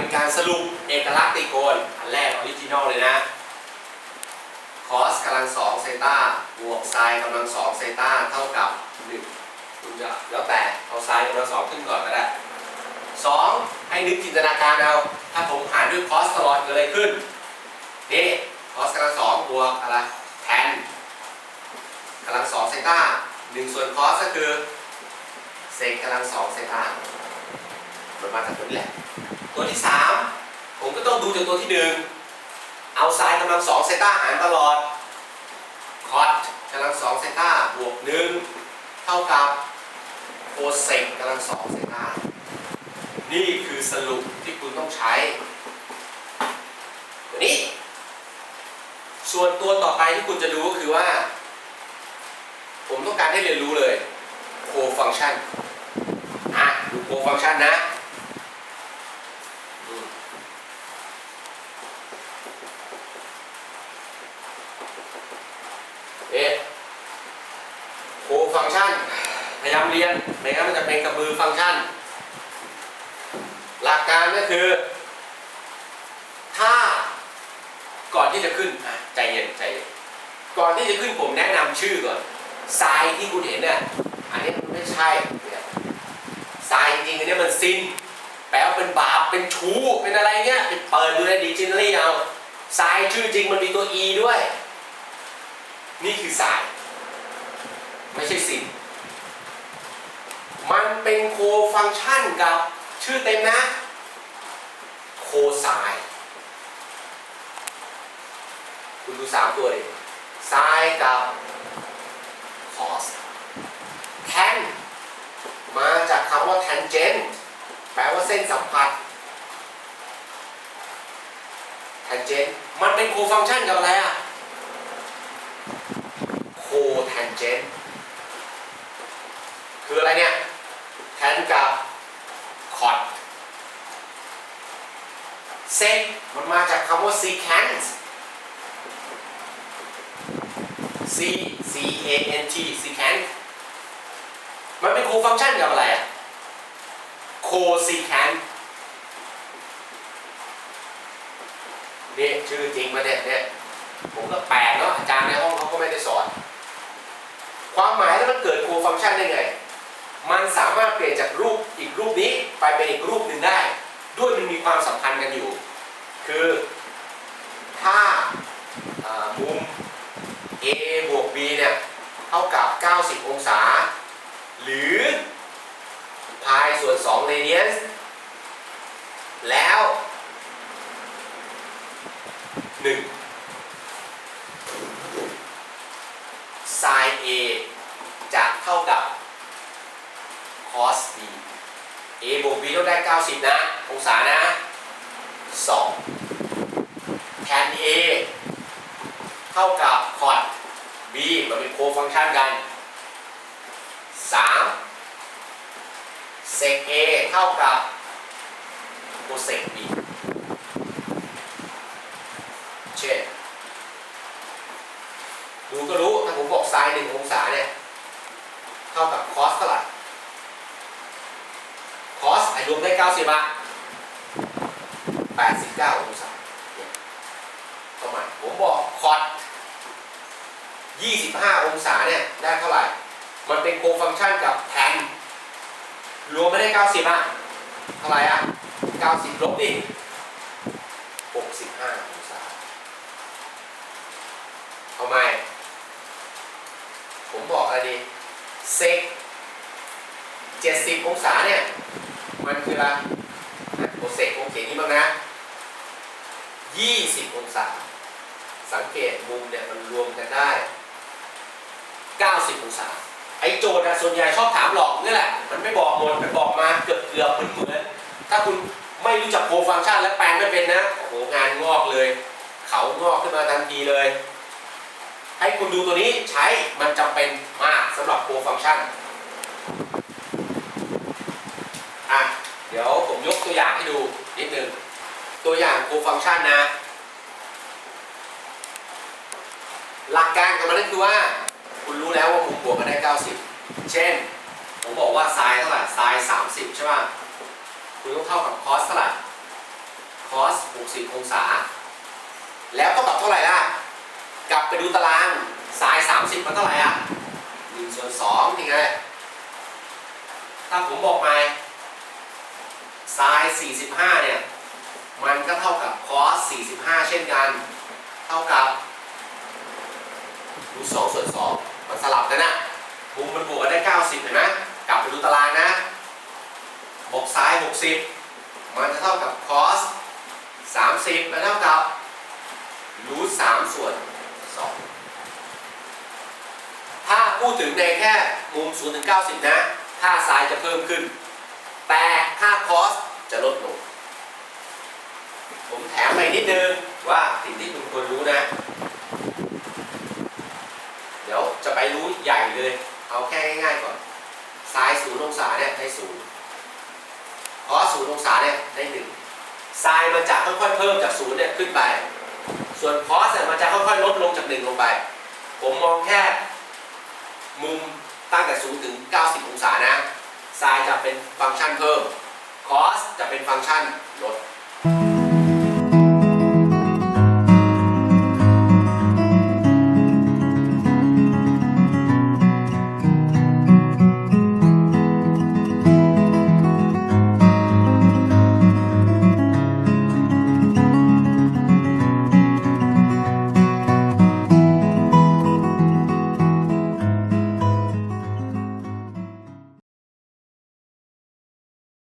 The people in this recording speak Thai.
เป็นการสรุปเอกลักษณ์ตรีโกณอันแรกออริจินอลเลยนะคอสกำลังสองเซต้าบวกไซน์กำลังสองเซต้าเท่ากับหนึ่งคุณจะแล้วแต่เอาไซน์กำลังสองขึ้นก่อนก็ได้สองให้นึกจินตนาการเอา ถ้าผมหารด้วยคอสตลอดเกิดอะไรขึ้นนี่คอสกำลังสองบวกอะไรแทนกำลังสองเซต้าหนึ่งส่วนคอสก็คือเซกกำลังสองเซต้ามันมาจากตัวนี้แหละ ตัวที่สามผมก็ต้องดูจากตัวที่หนึ่งเอาไซน์กำลังสองเซต้าหารตลอดคอสกำลังสองเซต้าบวกหนึ่งเท่ากับโคเซกกำลังสองเซต้านี่คือสรุปที่คุณต้องใช้ตัวนี้ ส่วนตัวต่อไปที่คุณจะดูก็คือว่า ผมต้องการให้เรียนรู้เลยโคฟังชันอะดูโคฟังชันนะอืม เอะโคฟังก์ชัน พยายามเรียน ไม่งั้นมันจะเป็นกระบือฟังก์ชัน หลั ก็คือ ถ้าก่อนที่จะขึ้นใจเย็นใจเย็นก่อนที่จะขึ้นผมแนะนำชื่อก่อนทรายที่คุณเห็นเนี่ยอันนี้มันไม่ใช่ทรายจริงๆอันนี้มันซินแปลว่าเป็นบาปเป็นชู้เป็นอะไรเงี้ยไปเปิดดูในดิกชันนารีเอาทรายชื่อจริงมันมีตัว e ด้วย นี่คือสาย ไม่ใช่สิ่งมันเป็นโคฟังก์ชันกับชื่อเต็มนะ โคไซน์คุณดูสามตัวเลยไซน์กับคอสแทนมาจากคำว่า tangent แปลว่าเส้นสัมผัส tangent มันเป็นโคฟังก์ชันกับอะไรอะ โคแทนเจนคืออะไรเนี่ย แทนกับคอดเซกมันมาจากคำว่า secant c a n t secant มันเป็นโคฟังก์ชันกับอะไรอะโค secant นี่ชื่อจริงมาเนี่ยเนี่ยผมก็แปลกเนาะอาจารย์ในห้องเขาก็ไม่ได้สอน ความหมายแล้วมันเกิดโคฟังก์ชันได้ไง มันสามารถเปลี่ยนจากรูปอีกรูปนี้ไปเป็นอีกรูปหนึ่งได้ ด้วยมันมีความสัมพันธ์กันอยู่ คือ ถ้า A บวก B เนี่ยเท่ากับ 90 องศา หรือพายส่วน2 radians แล้ว 1 sin A จะเท่ากับ cos B A บวก B ต้องได้ 90 นะ องศานะ2 tan A เท่ากับ cot B มันเป็นโคฟังก์ชันกัน3 sec A เท่ากับ cosec B เช่นดูก็รู้ถ้าผมบอกไซน์หนึ่งองศาเนี่ย เท่ากับคอสเท่าไหร่คอสไอ้รวมได้ 90อะ89 องศาเนี่ยทำไมผมบอกคอส 25 องศาเนี่ยได้เท่าไหร่ มันเป็นโคฟังก์ชันกับแทนรวมไม่ได้ 90อะเท่าไหร่อะ 90 ลบดิ 65 องศาทำไมผมบอกอะไรดีเซก70 องศาเนี่ย มันคืออะไรโอเซกโอเคนี้บ้างนะ 20 องศา สังเกตมุมเนี่ยมันรวมกันได้ 90 องศา ไอ้โจทย์อะส่วนใหญ่ชอบถามหลอกนี่แหละ มันไม่บอกหมดมันบอกมาเกือบเกือบเหมือนเหมือนถ้าคุณไม่รู้จักโคฟังก์ชันและแปลงไม่เป็นนะ โอ้โห งานงอกเลย เขางอกขึ้นมาทันทีเลย ให้คุณดูตัวนี้ใช้มันจำเป็นมากสำหรับโคฟังก์ชันอะ เดี๋ยวผมยกตัวอย่างให้ดูนิดนึง ตัวอย่างโคฟังก์ชันนะ หลักการของมันก็คือว่า คุณรู้แล้ วว่ามุมบวกกันได้ 90 เช่น ผมบอกว่าไซน์เท่าไหร่ไซน์30 ใช่ป่ะคุณต้องเท่ากับคอสเท่าไหร่คอส60 องศา แล้วก็กลับเท่าไหร่ล่ะ กลับไปดูตารางสาย30 มันเท่าไหร่อะ1ส่วน2นี่ไงถ้าผมบอกมาไซน์45 เนี่ย มันก็เท่ากับคอส45 เช่นกัน เท่ากับรูท2ส่วน2 มันสลับกันนะมุมมันบวกกันได้ 90 เห็นไหมกลับไปดูตารางนะบอกซ้าย 60 มันจะเท่ากับคอส30 มันเท่ากับรูท3ส่วน 2 ถ้าพูดถึงในแค่มุม 0 ถึง 90 นะ ค่าไซน์จะเพิ่มขึ้น แต่ค่าคอสจะลดลง ผมแถมไปนิดนึงว่าสิ่งที่คุณควรรู้นะ จะไปรู้ใหญ่เลย เอาแค่ง่ายๆก่อนไซน์ศูนย์องศาเนี่ยได้ศูนย์คอสศูนย์องศาเนี่ยได้หนึ่งไซน์มันจะค่อยๆเพิ่มจากศูนย์เนี่ยขึ้นไป ส่วนคอสเนี่ยมันจะค่อยๆลดลงจากหนึ่งลงไป ผมมองแค่มุมตั้งแต่0ถึง 90 องศานะไซน์จะเป็นฟังก์ชันเพิ่มคอสจะเป็นฟังก์ชันลด